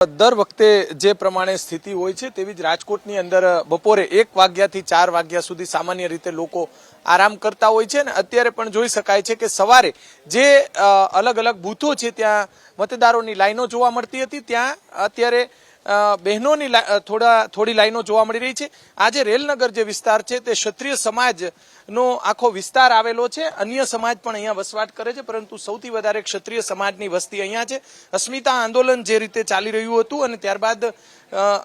દર વખતે જે પ્રમાણે સ્થિતિ હોય છે તેવી જ રાજકોટની અંદર બપોરે એક વાગ્યાથી ચાર વાગ્યા સુધી સામાન્ય રીતે લોકો આરામ કરતા હોય છે અને અત્યારે પણ જોઈ શકાય છે કે સવારે જે અલગ અલગ બૂથો છે ત્યાં મતદારોની લાઈનો જોવા મળતી હતી, ત્યાં અત્યારે બહેનોની થોડા, થોડી લાઈનો જોવા મળી રહી છે. આજે રેલનગર જે વિસ્તાર છે તે ક્ષત્રિય સમાજનો આખો વિસ્તાર આવેલો છે. અન્ય સમાજ પણ અહીંયા વસવાટ કરે છે, પરંતુ સૌથી વધારે ક્ષત્રિય સમાજની વસ્તી અહીંયા છે. અસ્મિતા આંદોલન જે રીતે ચાલી રહ્યું હતું અને ત્યારબાદ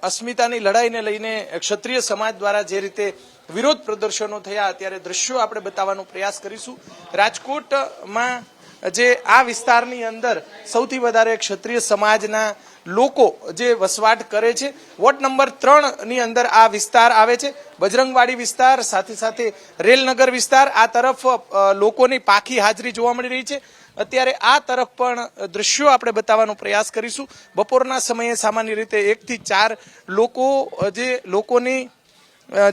અસ્મિતાની લડાઈને લઈને ક્ષત્રિય સમાજ દ્વારા જે રીતે વિરોધ પ્રદર્શનો થયા, અત્યારે દ્રશ્યો આપણે બતાવવાનો પ્રયાસ કરીશું. રાજકોટમાં જે આ વિસ્તારની અંદર સૌથી વધારે ક્ષત્રિય સમાજના લોકો જે વસવાટ કરે છે, વોર્ડ નંબર ત્રણની અંદર આ વિસ્તાર આવે છે. બજરંગવાડી વિસ્તાર, સાથે સાથે રેલનગર વિસ્તાર, આ તરફ લોકોની પાખી હાજરી જોવા મળી રહી છે. અત્યારે આ તરફ પણ દ્રશ્યો આપણે બતાવવાનો પ્રયાસ કરીશું. બપોરના સમયે સામાન્ય રીતે એકથી ચાર લોકો જે લોકોની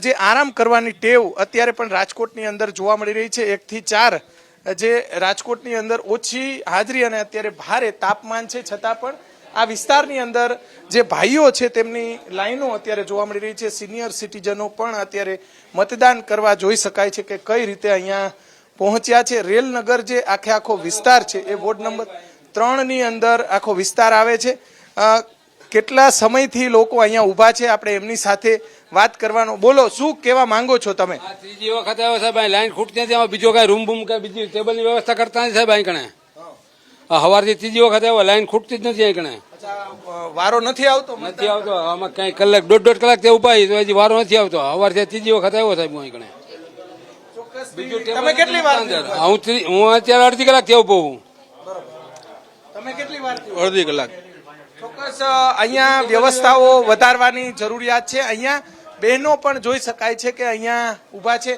જે આરામ કરવાની ટેવ અત્યારે પણ રાજકોટની અંદર જોવા મળી રહી છે. એકથી ચાર જે રાજકોટની અંદર ઓછી હાજરી અને અત્યારે ભારે તાપમાન છે, છતાં પણ આ વિસ્તારની અંદર જે ભાઈઓ છે, તેમની લાઈનો અત્યારે જોવા મળી રહી છે. સિનિયર સિટીઝનો પણ અત્યારે મતદાન કરવા જોઈ શકાય છે કે કઈ રીતે અહીંયા પહોંચ્યા છે. રેલનગર જે આખે આખો વિસ્તાર છે, એ વોર્ડ નંબર ત્રણની અંદર આખો વિસ્તાર આવે છે. કેટલા સમયથી લોકો અહીંયા ઊભા છે? આપણે એમની સાથે વાત કરવાનો બોલો શું કહેવા માંગો છો તમે? આ ત્રીજી વખત આવ્યો સાહેબ અહીં લાઈન ખૂટતી નથી બીજો કઈ રૂમ બૂમ કઈ બીજી ટેબલની વ્યવસ્થા કરતા નથી સાહેબ અહીં કણે આ સવારથી ત્રીજી વખત આવ્યો લાઈન ખૂટતી જ નથી અહીં કણે વારો નથી આવતો નથી આવતો આમાં કઈ કલાક દોઢ દોઢ કલાક ત્યાં ઊભા તો હજી વારો નથી આવતો. સવારથી ત્રીજી વખત આવ્યો સાહેબ હું અહીં કણે તમે કેટલી વાર હું હું અત્યારે અડધી કલાક ત્યાં ઊભો હું તમે કેટલી વાર અડધી કલાક. ચોક્કસ અહીંયા વ્યવસ્થાઓ વધારવાની જરૂરિયાત છે. અહીંયા બહેનો પણ જોઈ શકાય છે કે અહીંયા ઊભા છે.